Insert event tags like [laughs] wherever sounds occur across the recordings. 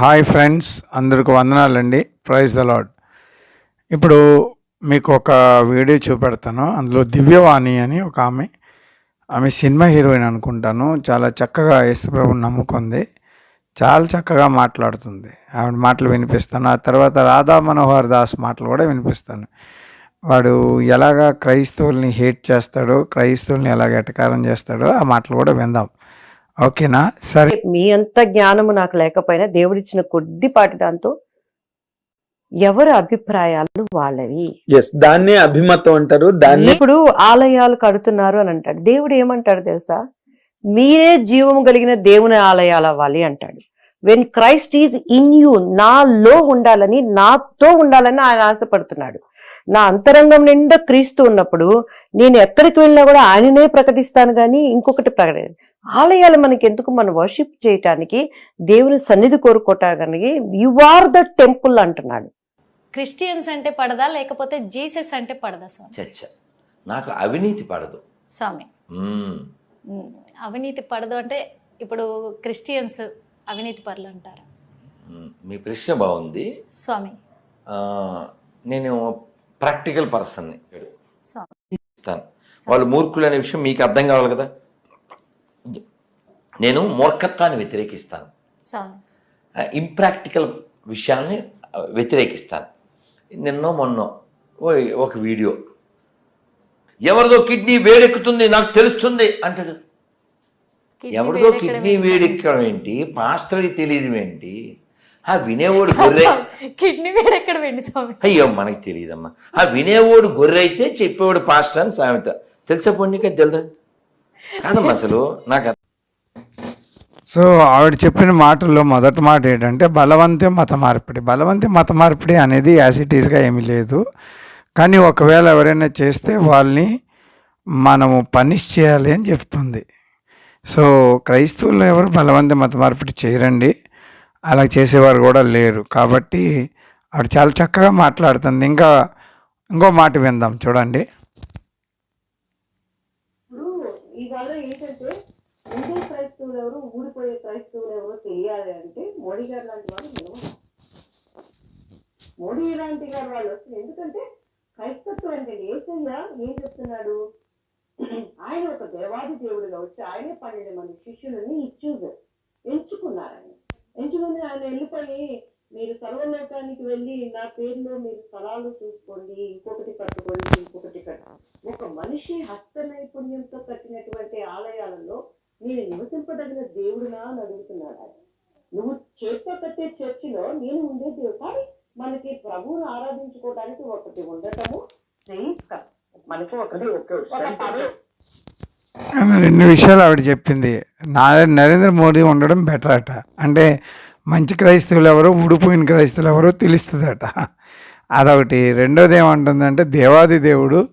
Hi friends అందరికి వందనాలండి. Praise the lord ఇప్పుడు మీకు ఒక వీడియో చూపెడతాను. అందులో దివ్యవాణి అని ఒక ఆమె ఆమె సినిమా హీరోయిన్ అనుకుంటాను. చాలా చక్కగా యేసుప్రభు నమ్ముకుంది. చాలా చక్కగా మాట్లాడుతుంది. ఆవిడ మాటలు వినిపిస్తాను. ఆ తర్వాత రాధా మనోహర్ దాస్ మాటలు కూడా వినిపిస్తాను. వాడు ఎలాగా క్రైస్తవుల్ని హేట్ చేస్తాడో క్రైస్తవుల్ని ఎలాగ ఎటకారం చేస్తాడో ఆ మాటలు కూడా విందాం. ఓకేనా? సరే. మీ అంత జ్ఞానము నాకు లేకపోయినా దేవుడిచ్చిన కొద్దిపాటి దాంతో ఎవరి అభిప్రాయాలు వాళ్ళవి? ఎస్ దాన్నే అభిమతం అంటారు దాన్ని ఇప్పుడు ఆలయాలు కడుతున్నారు అని అంటాడు. దేవుడు ఏమంటాడు తెలుసా? మీరే జీవము కలిగిన దేవుని ఆలయాలు అవ్వాలి అంటాడు. When Christ is in you నాలో ఉండాలని నాతో ఉండాలని ఆయన ఆశపడుతున్నాడు. నా అంతరంగం నిండా క్రీస్తు ఉన్నప్పుడు నేను ఎక్కడికి వెళ్ళినా కూడా ఆయననే ప్రకటిస్తాను కానీ ఇంకొకటి ప్రకటి ఆలయాలు మనకి ఎందుకు మనం వర్షిప్ చేయటానికి దేవుని సన్నిధి కోరుకోవటానికి యు ఆర్ ద టెంపుల్ అంటున్నాడు. క్రిస్టియన్స్ అంటే పడదా? లేకపోతే జీసస్ అంటే పడదా స్వామి? చర్చ నాకు అవినీతి పడదు. స్వామి. అవినీతి పడదు అంటే ఇప్పుడు క్రిస్టియన్స్ అవినీతి పరులు అంటారు. మీ ప్రశ్న బాగుంది. స్వామి. ఆ, నేను ప్రాక్టికల్ పర్సన్ని. స్వామి. వాళ్ళు మూర్ఖులు అనే విషయం మీకు అర్థం కావాలి కదా? నేను మూర్ఖత్వాన్ని వ్యతిరేకిస్తాను. ఇంప్రాక్టికల్ విషయాల్ని వ్యతిరేకిస్తాను. నిన్నో మొన్నో ఒక వీడియో. ఎవరిదో కిడ్నీ వేడెక్కుతుంది నాకు తెలుస్తుంది అంటాడు. ఎవరిదో కిడ్నీ వేడెక్కడం ఏంటి? పాస్టర్కి తెలియదు ఏంటి? ఆ వినేవాడు గొర్రె? కిడ్నీ వేడెక్కడం ఏంటి స్వామి అయ్యో మనకి తెలియదమ్మా. ఆ వినేవాడు గొర్రె అయితే చెప్పేవాడు పాస్టర్ అని సామెత. తెలుసా పొన్నిక తెలుదా? కాదమ్మా అసలు నాకు సో ఆవిడ చెప్పిన మాటల్లో మొదటి మాట ఏంటంటే బలవంతే మత మార్పిడి. బలవంతి మత మార్పిడి అనేది యాసిటీస్గా ఏమీ లేదు. కానీ ఒకవేళ ఎవరైనా చేస్తే వాళ్ళని మనము పనిష్ చేయాలి అని చెప్తుంది. సో క్రైస్తవులు ఎవరు బలవంత మత మార్పిడి చేయరండి. అలా చేసేవారు కూడా లేరు. కాబట్టి ఆవిడ చాలా చక్కగా మాట్లాడుతుంది. ఇంకా ఇంకో మాట విందాం చూడండి. ఇప్పుడు ఏంటంటే క్రైస్తవులు ఎవరు ఊడిపోయే క్రైస్తవులు ఎవరు తెలియాలి అంటే మోడీ గారు లాంటి వాళ్ళు నిలవరు. మోడీ లాంటి గారు వాళ్ళు వస్తారు ఎందుకంటే క్రైస్తత్వం అంటే ఏసయ్య ఏం చెప్తున్నాడు? ఆయన ఒక దేవాది దేవుడిగా వచ్చి ఆయనే పన్నెండు మంది శిష్యులని ఇచ్చూజ్ ఎంచుకున్నారు ఆయన. ఎంచుకుని ఆయన వెళ్ళిపోయి మీరు సర్వలోకానికి వెళ్ళి నా పేరులో మీరు స్థలాలు చూసుకోండి ఇంకొకటి కట్టుకోండి ఇంకొకటి కట్టు ఒక మనిషి హస్త నైపుణ్యంతో కట్టినటువంటి ఆలయాలలో నేను నివసింపదగిన దేవుడునా అని అడుగుతున్నాడు ఆయన. నువ్వు చేత్తో కట్టే చర్చిలో నేను ఉండే దేవుడు. కానీ మనకి ప్రభువును ఆరాధించుకోవడానికి ఒకటి ఉండటము శ్రేయస్కరం. మనకి ఒకటి ఒక పదవి ఆమె రెండు విషయాలు ఆవిడ చెప్పింది. నా నరేంద్ర మోడీ ఉండడం బెటర్ అట. అంటే మంచి క్రైస్తవులు ఎవరో ఊడిపోయిన క్రైస్తవులు ఎవరో తెలుస్తుందట. అదొకటి. రెండోది ఏమంటుందంటే దేవాది దేవుడు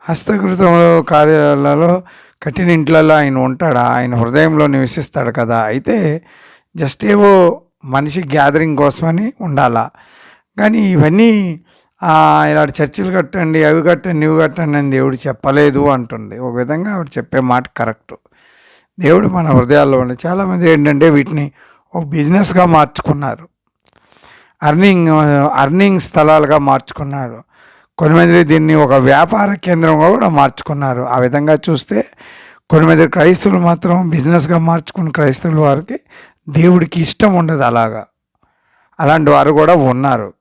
హస్తకృతంలో కార్యాలలో కఠిన ఇంట్లలో ఆయన ఉంటాడా? ఆయన హృదయంలో నివసిస్తాడు కదా? అయితే జస్ట్ ఏవో మనిషి గ్యాదరింగ్ కోసమని ఉండాలా? కానీ ఇవన్నీ ఇలా చర్చిలు కట్టండి అవి కట్టండి ఇవి కట్టండి అని దేవుడు చెప్పలేదు అంటుంది. ఒక విధంగా ఆవిడ చెప్పే మాట కరెక్ట్. దేవుడు మన హృదయాల్లో ఉండే చాలామంది ఏంటంటే వీటిని ఒక బిజినెస్గా మార్చుకున్నారు. అర్నింగ్ అర్నింగ్ స్థలాలుగా మార్చుకున్నారు. కొంతమంది దీన్ని ఒక వ్యాపార కేంద్రంగా కూడా మార్చుకున్నారు. ఆ విధంగా చూస్తే కొంతమంది క్రైస్తవులు మాత్రం బిజినెస్గా మార్చుకున్న క్రైస్తవుల వారికి దేవుడికి ఇష్టం ఉండదు అలాగా. అలాంటి వారు కూడా ఉన్నారు.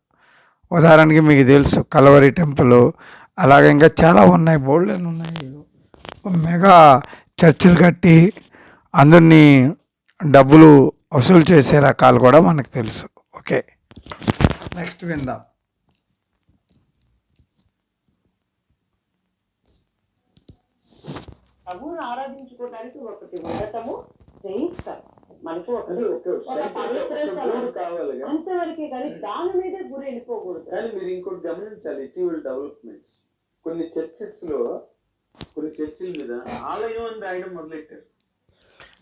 ఉదాహరణకి మీకు తెలుసు కలవరి టెంపుల్ అలాగే ఇంకా చాలా ఉన్నాయి బోల్డెన్ ఉన్నాయి. మెగా చర్చిలు కట్టి అందరినీ డబ్బులు వసూలు చేసే రకాలు కూడా మనకు తెలుసు. ఓకే. నెక్స్ట్ విందాం. ప్రభువును ఆరాధించుకోవడానికి ఒకటి ఉండటము మనకి ఒకటి. కావాలి అంతవరకే కానీ దాని మీదే గురి వెళ్ళిపోకూడదు. కానీ మీరు ఇంకోటి గమనించాలి ఇటీవల డెవలప్మెంట్స్ కొన్ని చర్చెస్లో కొన్ని చర్చిల మీద ఆలయం అని రాయడం మొదలెట్టారు.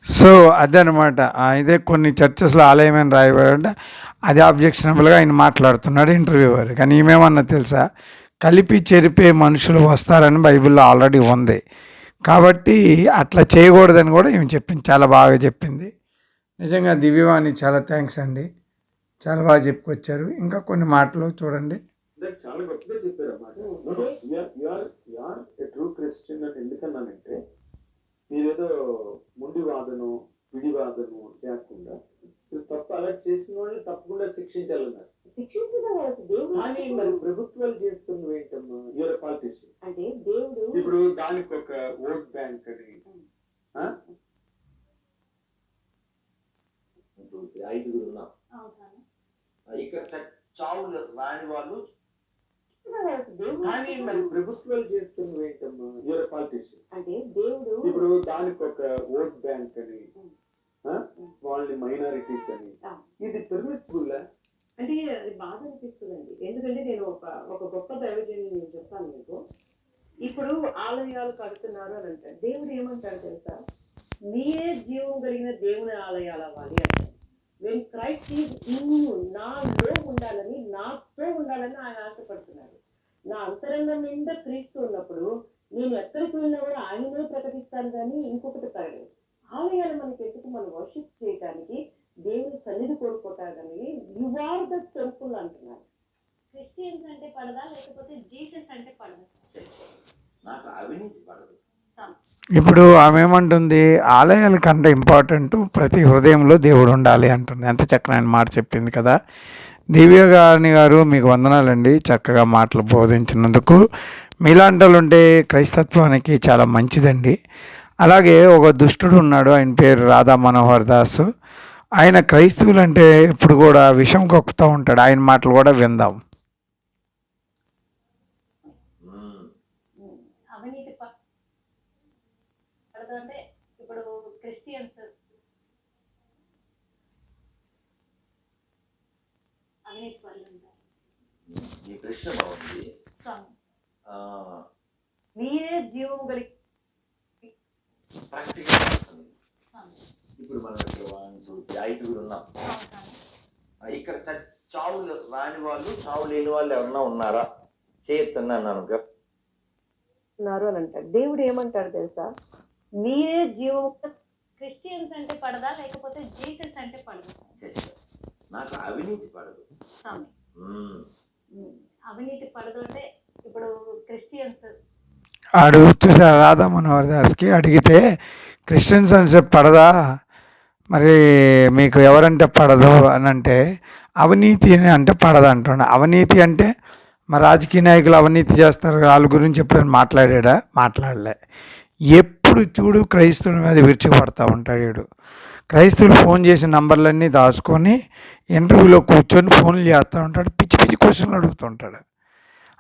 సో అదనమాట ఇదే కొన్ని చర్చెస్లో ఆలయం అని రాయబడి అది ఆబ్జెక్షనబుల్గా ఆయన మాట్లాడుతున్నాడు ఇంటర్వ్యూవర్ కానీ ఈమెమన్నా తెలుసా? కలిపి చెరిపే మనుషులు వస్తారని బైబిల్లో ఆల్రెడీ ఉంది. కాబట్టి అట్లా చేయకూడదని కూడా ఈమె చెప్పింది చాలా బాగా చెప్పింది. నిజంగా దివ్యవాణి చాలా థ్యాంక్స్ అండి. చాలా బాగా చెప్పుకొచ్చారు. ఇంకా కొన్ని మాటలు చూడండి. చాలా గొప్పగా చెప్పారు అన్నమాట. ట్రూ క్రిస్టియన్ అని ఎందుకన్నానంటే మీరేదో ముండి వాదను పిడి వాదను లేకుండా మీరు తప్పు అలా చేసిన వాళ్ళని తప్పకుండా శిక్షించాలన్నారు. శిక్షించడం కానీ మరి ప్రభుత్వాలు చేస్తున్నవి ఏంటమ్మా? యూఆర్ పాలిటిషియన్ అంటే దేవుడు ఇప్పుడు దానికి ఒక ఓట్ బ్యాంక్ అని? ఐదుగురు ఉన్నాం ఇక్కడ చావులు రాని వాళ్ళు. దేవుడు కానీ మరి ప్రభుత్వాలు చేస్తున్నవి ఏంటమ్మా? యూఆర్ పాలిటిషియన్ అంటే దేవుడు ఇప్పుడు దానికి ఒక ఓట్ బ్యాంక్ అని? వాళ్ళని మైనారిటీస్ అని. ఇది పెర్మిసిబుల్ అంటే అది బాధ అనిపిస్తుందండి. ఎందుకంటే నేను ఒక ఒక గొప్ప దైవజన్ని నేను చెప్తాను మీకు. ఇప్పుడు ఆలయాలు కడుతున్నారు అని అంటారు దేవుడు ఏమంటాడు తెలుసా? మీరే జీవం కలిగిన దేవుని ఆలయాలు అవ్వాలి అంటారు వెన్ క్రైస్ట్ ఈజ్ నాలో ఉండాలని నాతో ఉండాలని ఆయన ఆశపడుతున్నాడు నా అంతరంగం నిండా క్రీస్తు ఉన్నప్పుడు నేను ఎక్కడికి వెళ్ళినా కూడా ఆయననే ప్రకటిస్తాను కానీ ఇంకొకటి పెరగదు ఆలయాలు మనకి ఎందుకు మనం వర్షిప్ చేయడానికి దేవుని సన్నిధి కోరుకోవటానికి యు ఆర్ ద టెంపుల్ అంటున్నారు క్రిస్టియన్స్ అంటే పడదా లేకపోతే జీసస్ అంటే పడదా నాకు అవినీతి పడదు. ఇప్పుడు ఆమె ఏమంటుంది? ఆలయాల కంటే ఇంపార్టెంట్ ప్రతి హృదయంలో దేవుడు ఉండాలి అంటుంది. ఎంత చక్కనైన మాట చెప్పింది కదా. దివ్య గారిని గారు మీకు వందనాలండి చక్కగా మాటలు బోధించినందుకు. మీలాంటి వాళ్ళు ఉంటే క్రైస్తత్వానికి చాలా మంచిదండి. అలాగే ఒక దుష్టుడు ఉన్నాడు ఆయన పేరు రాధా మనోహర్ దాస్. ఆయన క్రైస్తవులు అంటే ఇప్పుడు కూడా విషం కక్కుతూ ఉంటాడు. ఆయన మాటలు కూడా విందాం మ్మ్. అవినీతి ప- పడదు అంటే ఇప్పుడు క్రిస్టియన్స్ అవినీతి పరులు ఉంటారు. ఈ ప్రశ్న బాగుంది. ఆ, మీరే జీవం కలిగి ప్రాక్టికల్ ఇప్పుడు మనం ఇక్కడ వన్ టూ త్రీ ఐదుగురు ఉన్నాం. ఆ, ఇక్కడ చ- చావులు రాని వాళ్ళు చావు లేని వాళ్ళు ఎవరన్నా ఉన్నారా? చేయొద్దన్నాను అనుకో ఉన్నారు అని అంటాడు దేవుడు ఏమంటాడు తెలుసా? మీరే జీవం క్రిస్టియన్స్ అంటే పడదా? లేకపోతే జీసస్ అంటే పడదా. నాకు అవినీతి పడదు. అవినీతి పడదు అంటే ఇప్పుడు క్రిస్టియన్స్ ఆడు చూసారా రాధా మనోహర్ దాస్కి అడిగితే క్రిస్టియన్స్ అని పడదా? మరి మీకు ఎవరంటే పడదు అని అంటే అవినీతి అని అంటే పడదు అంటున్నా. అవినీతి అంటే మరి రాజకీయ నాయకులు అవినీతి చేస్తారు వాళ్ళ గురించి ఎప్పుడైనా మాట్లాడాడా? మాట్లాడలే. ఎప్పుడు చూడు క్రైస్తవుల మీద విరుచుకుపడతా ఉంటాడు వీడు. క్రైస్తవులు ఫోన్ చేసిన నంబర్లన్నీ దాచుకొని ఇంటర్వ్యూలో కూర్చొని ఫోన్లు చేస్తూ ఉంటాడు. పిచ్చి పిచ్చి క్వశ్చన్లు అడుగుతుంటాడు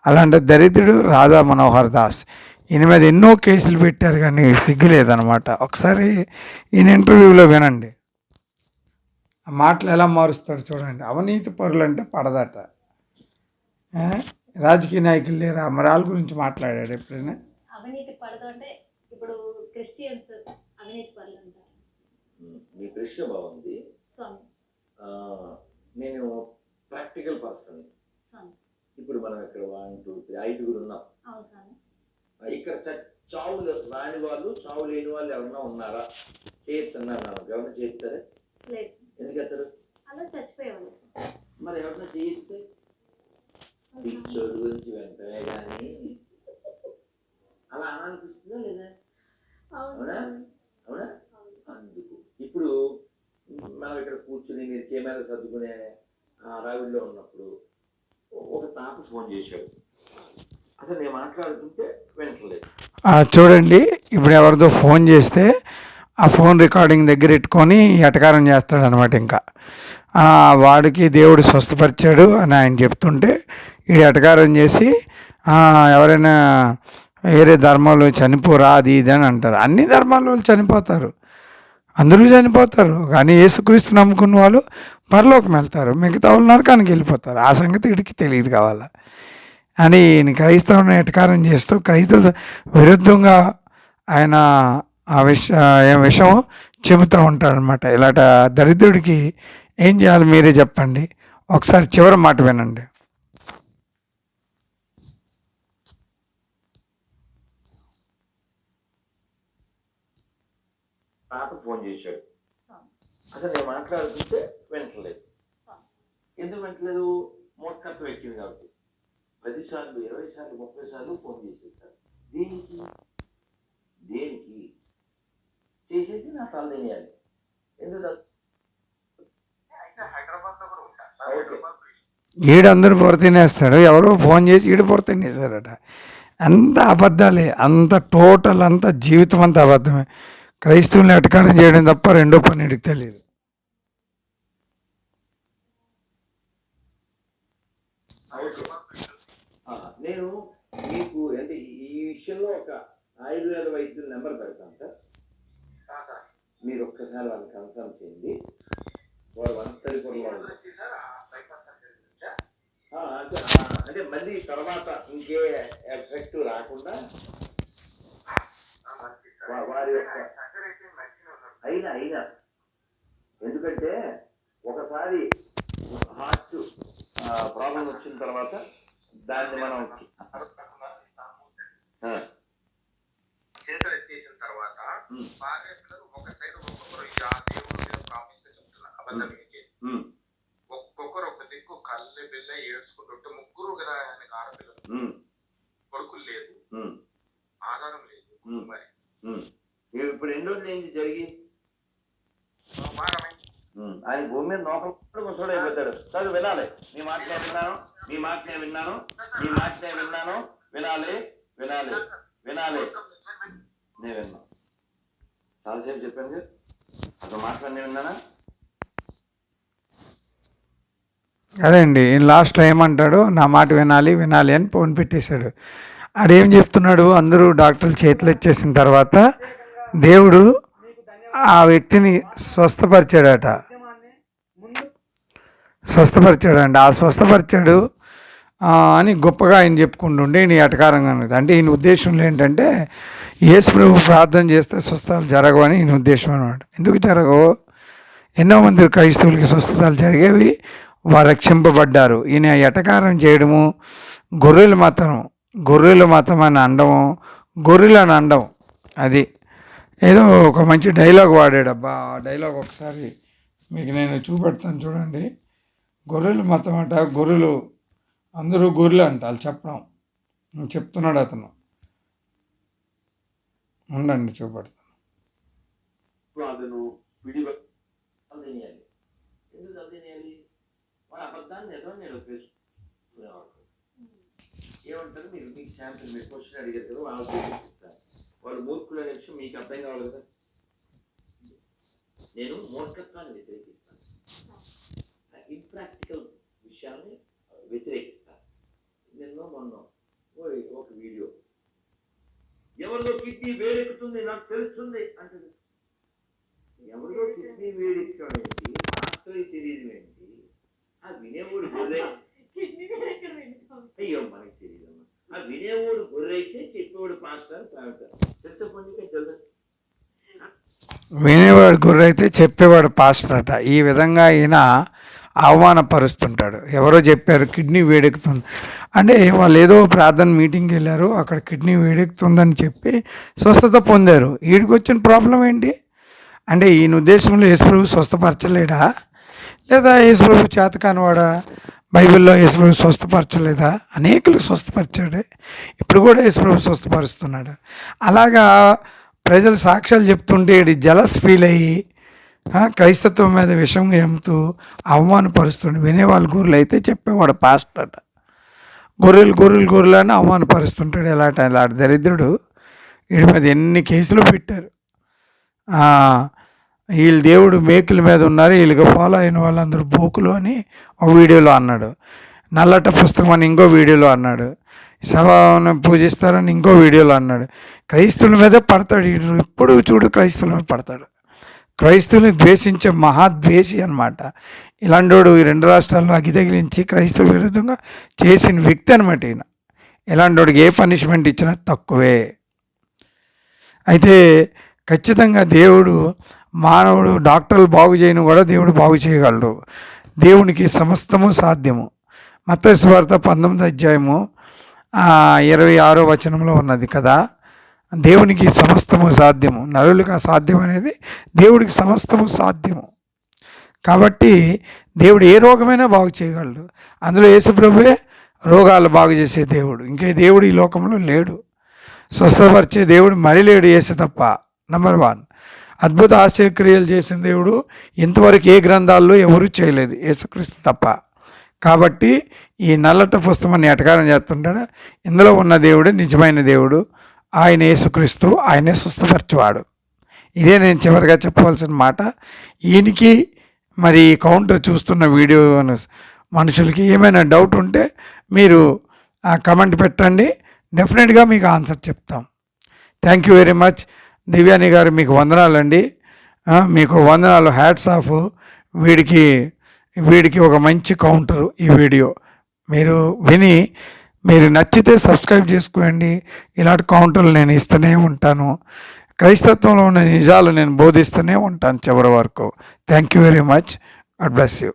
అలాంటి దరిద్రుడు రాధా మనోహర్ దాస్. ఈయన మీద ఎన్నో కేసులు పెట్టారు కానీ సిగ్గు లేదనమాట. ఒకసారి ఈయన ఇంటర్వ్యూలో వినండి. ఆ మాటలు ఎలా మారుస్తాడు చూడండి. అవినీతి పరులు అంటే పడదట రాజకీయ నాయకులు లేరా? మరి వాళ్ళ గురించి మాట్లాడాడు ఎప్పుడైనా? అవినీతి పడదు అంటే ఇప్పుడు క్రిస్టియన్స్ అవినీతి పరులు మీ ప్రశ్న బాగుంది. నేను ప్రాక్టికల్ పర్సన్. ఇప్పుడు మనం ఇక్కడ వన్ టూ త్రీ ఐదుగురు ఉన్నాం. ఇక్కడ చ- చావులు రాని వాళ్ళు చావు లేని వాళ్ళు ఎవరన్నా ఉన్నారా? అనుకో ఎవరైనా చేస్తారా ఎందుకు ఎత్తారు మరి ఎవరైనా చేయిస్తే? పిచ్చోడు గురించి వెంటనే కానీ అలా అనాలనిపిస్తుందా లేదా. అవునా. అందుకు. ఇప్పుడు మనం ఇక్కడ కూర్చుని మీరు కెమెరా సర్దుకునే రావిడిలో ఉన్నప్పుడు ఒక తాత ఫోన్ చేశాడు. అసలు నేను మాట్లాడుతుంటే వింటలేదు చూడండి ఇప్పుడు ఎవరిదో ఫోన్ చేస్తే ఆ ఫోన్ రికార్డింగ్ దగ్గర పెట్టుకొని ఎటకారం చేస్తాడు అనమాట ఇంకా. వాడికి దేవుడు స్వస్థపరిచాడు అని ఆయన చెప్తుంటే ఈ ఎటకారం చేసి ఎవరైనా వేరే ధర్మాలు చనిపోరా అది ఇది అని అంటారు. అన్ని ధర్మాల వాళ్ళు చనిపోతారు. అందరూ చనిపోతారు. కానీ యేసుక్రీస్తు నమ్ముకున్న వాళ్ళు పరలోకం వెళ్తారు. మిగతా వాళ్ళు నరకానికి వెళ్ళిపోతారు. ఆ సంగతి ఇడికి తెలియదు కావాలా. అని క్రైస్తవుని ఎటకారం చేస్తూ క్రైస్తవ విరుద్ధంగా ఆయన ఆ విష విషయం చెబుతూ ఉంటాడనమాట ఇలాంటి దరిద్రుడికి ఏం చేయాలి మీరే చెప్పండి. ఒకసారి చివరి మాట వినండి. అసలు నేను మాట్లాడుతుంటే వింటలేదు ఎందుకు వెంటలేదు మూర్ఖత్వం ఎక్కింది కాబట్టి. పదిసార్లు ఇరవై సార్లు ముప్పై సార్లు ఫోన్ చేసేస్తారు దేనికి? దేనికి? చేసేసి నా తల తినేయాలి. ఎందుకు ఈడందరూ పొర తినేస్తాడు. ఎవరో ఫోన్ చేసి ఈడు పొర తినేశారట. అంత అబద్ధాలే అంత టోటల్ అంత జీవితం అంతా అబద్ధమే. క్రైస్తవుల్ని అటకారం చేయడం తప్ప రెండో పని తెలియదు ఆ, నేను మీకు అంటే ఈ విషయంలో ఒక ఆయుర్వేద వైద్యుల నెంబర్ పెడతాను సార్. మీరు ఒక్కసారి వాళ్ళని కన్సల్ట్ చేయండి. వారు వంతరి ఆ, అంటే అంటే మళ్ళీ తర్వాత ఇంకే ఎఫెక్ట్ రాకుండా వారి యొక్క అయినా అయినా. ఎందుకంటే ఒకసారి హార్ట్ ప్రాబ్లం వచ్చిన తర్వాత దాన్ని మనం చేతులు ఎత్తేసిన తర్వాత భార్య పిల్లలు ఒక సైడ్ ఒక్కొక్కరు ఆ దేవుడి ప్రామిస్గా చెప్తున్నా అబద్ధం ఏంటి ఉమ్, ఒక్కొక్కరు ఒక దిక్కు కళ్ళె బిల్ల ఏడ్చుకుంటుంటే ముగ్గురు కదా ఆయనకు ఆడపిల్లలు. కొడుకులు లేదు. ఆధారం లేదు. మరి. ఇప్పుడు ఎన్ని జరిగి? వారమైంది ఆయన భూమి మీద నోకలు ముసడు అయిపోతాడు. చదువు వినాలి. మీ మాట నేను విన్నాను మీ మాట నేను విన్నాను మీ మాట నేను విన్నాను. వినాలి వినాలి వినాలి. నేను విన్నాను చాలాసేపు చెప్పాను కదా. మాట నేను విన్నానా? అదే అండి లాస్ట్లో ఏమంటాడు నా మాట వినాలి వినాలి అని ఫోన్ పెట్టేశాడు. ఆడేం చెప్తున్నాడు? అందరూ డాక్టర్లు చేతులు ఇచ్చేసిన తర్వాత దేవుడు ఆ వ్యక్తిని స్వస్థపరిచాడట. స్వస్థపరిచాడండి ఆ స్వస్థపరిచాడు అని గొప్పగా ఆయన చెప్పుకుంటుండే ఈయన ఎటకారంగా అంటే ఈయన ఉద్దేశంలో ఏంటంటే యేసు ప్రభు ప్రార్థన చేస్తే స్వస్థతలు జరగవని ఈయన ఉద్దేశం అనమాట ఎందుకు జరగవు? ఎన్నో మంది క్రైస్తవులకి స్వస్థతలు జరిగేవి వారు రక్షింపబడ్డారు. ఈయన ఎటకారం చేయడము గొర్రెల మతం గొర్రెల మతం అని అండము గొర్రెలను అండం అది. ఏదో ఒక మంచి డైలాగ్ వాడాడబ్బా. ఆ డైలాగ్ ఒకసారి మీకు నేను చూపెడతాను చూడండి. గొర్రెలు మతం అంట గొర్రెలు అందరూ గొర్రెలు అంట వాళ్ళు చెప్పడం. చెప్తున్నాడు అతను. ఉండండి చూపెడతాను. ఏమంటారు? మీరు మీకు శాంపుల్ మీరు క్వశ్చన్ అడిగారు కదా వాళ్ళు చూపిస్తారు వాళ్ళు మూర్ఖులు అనే విషయం మీకు అర్థం కావాలి కదా? నేను మూర్ఖత్వాన్ని వ్యతిరేకిస్తాను. ఇంప్రాక్టికల్ విషయాన్ని వ్యతిరేకిస్తాను. నిన్న మొన్న ఒక వీడియో. ఎవరిలో కిడ్నీ వేడెక్కుతుంది? నాకు తెలుస్తుంది అంటుంది. ఎవరిలో కిడ్నీ వేడెక్కడం ఏంటి మాస్టర్ తెలియదు ఏంటి? ఆ వినేవాడు [laughs] గొర్రె అయ్యో మనకి తెలియదు ఆ వినేవాడు గొర్రె అయితే చెప్పేవాడు పాస్టర్ సాగుతారు తెలుసు వినేవాడు గుర్రైతే చెప్పేవాడు పాస్టర్ అట. ఈ విధంగా ఈయన అవమానపరుస్తుంటాడు. ఎవరో చెప్పారు కిడ్నీ వేడెక్కుతుంది. అంటే వాళ్ళు ఏదో ప్రార్థన మీటింగ్కి వెళ్ళారు అక్కడ కిడ్నీ వేడెక్కుతుందని చెప్పి స్వస్థత పొందారు. వీడికి వచ్చిన ప్రాబ్లం ఏంటి? అంటే ఈయన ఉద్దేశంలో యేసుప్రభు స్వస్థపరచలేడా? లేదా యేసుప్రభు చేతకానివాడా బైబిల్లో యేసుప్రభు స్వస్థపరచలేదా? అనేకులు స్వస్థపరిచాడు. ఇప్పుడు కూడా యేసుప్రభు స్వస్థపరుస్తున్నాడు. అలాగా ప్రజలు సాక్ష్యాలు చెప్తుంటే ఈడు జలస్ ఫీల్ అయ్యి క్రైస్తత్వం మీద విషం చెబుతూ అవమానపరుస్తుండే. వినేవాళ్ళు గొర్రెలు అయితే చెప్పేవాడు పాస్టర్ అట. గొర్రెలు గొర్రెలు గొర్రెలు అని అవమానపరుస్తుంటాడు. ఎలాంటి? అలాంటి దరిద్రుడు. వీడి మీద ఎన్ని కేసులు పెట్టారు? వీళ్ళు దేవుడు మేకుల మీద ఉన్నారు వీళ్ళకి ఫాలో అయిన వాళ్ళందరూ బోకులు అని ఒక వీడియోలో అన్నాడు. నల్లట పుస్తకం అని ఇంకో వీడియోలో అన్నాడు. శవాన్ని పూజిస్తారని ఇంకో వీడియోలో అన్నాడు. క్రైస్తవుల మీద పడతాడు. వీడు ఎప్పుడు చూడు క్రైస్తవుల మీద పడతాడు. క్రైస్తవుని ద్వేషించే మహాద్వేషి అనమాట ఇలాంటోడు ఈ రెండు రాష్ట్రాల్లో అగి తగిలించి క్రైస్తవుల విరుద్ధంగా చేసిన వ్యక్తి అనమాట ఈయన. ఇలాంటోడికి ఏ పనిష్మెంట్ ఇచ్చినా తక్కువే. అయితే ఖచ్చితంగా దేవుడు మానవుడు డాక్టర్లు బాగు చేయను కూడా దేవుడు బాగు చేయగలడు. దేవునికి సమస్తము సాధ్యము. మత్స్వార్త పంతొమ్మిది అధ్యాయము ఇరవై ఆరో వచనంలో ఉన్నది కదా. దేవునికి సమస్తము సాధ్యము. నరులకు అసాధ్యం అనేది దేవుడికి సమస్తము సాధ్యము. కాబట్టి దేవుడు ఏ రోగమైనా బాగు చేయగలడు. అందులో యేసుప్రభువే రోగాలు బాగు చేసే దేవుడు. ఇంకే దేవుడు ఈ లోకంలో లేడు. స్వస్థపరిచే దేవుడు మరి లేడు యేసు తప్ప. నంబర్ వన్ అద్భుత ఆశ్చర్యక్రియలు చేసిన దేవుడు ఇంతవరకు ఏ గ్రంథాల్లో ఎవరూ చేయలేదు యేసుక్రీస్తు తప్ప. కాబట్టి ఈ నల్లట పుస్తకాన్ని ఎటకారం చేస్తుంటాడు? ఇందులో ఉన్న దేవుడే నిజమైన దేవుడు. ఆయన యేసుక్రీస్తు ఆయనే స్వస్థపరచువాడు. ఇదే నేను చివరిగా చెప్పవలసిన మాట. ఈయనకి మరి ఈ కౌంటర్ చూస్తున్న వీడియో మనుషులకి ఏమైనా డౌట్ ఉంటే మీరు కమెంట్ పెట్టండి. డెఫినెట్గా మీకు ఆన్సర్ చెప్తాం. థ్యాంక్ యూ వెరీ మచ్ దివ్యాని గారు మీకు వందనాలండి. మీకు వందనాలు. హ్యాట్స్ ఆఫ్ వీడికి వీడికి ఒక మంచి కౌంటర్ ఈ వీడియో. మీరు విని మీరు నచ్చితే సబ్స్క్రైబ్ చేసుకోండి. ఇలాంటి కౌంటర్లు నేను ఇస్తూనే ఉంటాను. క్రైస్తత్వంలో ఉన్న నిజాలు నేను బోధిస్తూనే ఉంటాను చివరి వరకు. Thank you very much God bless you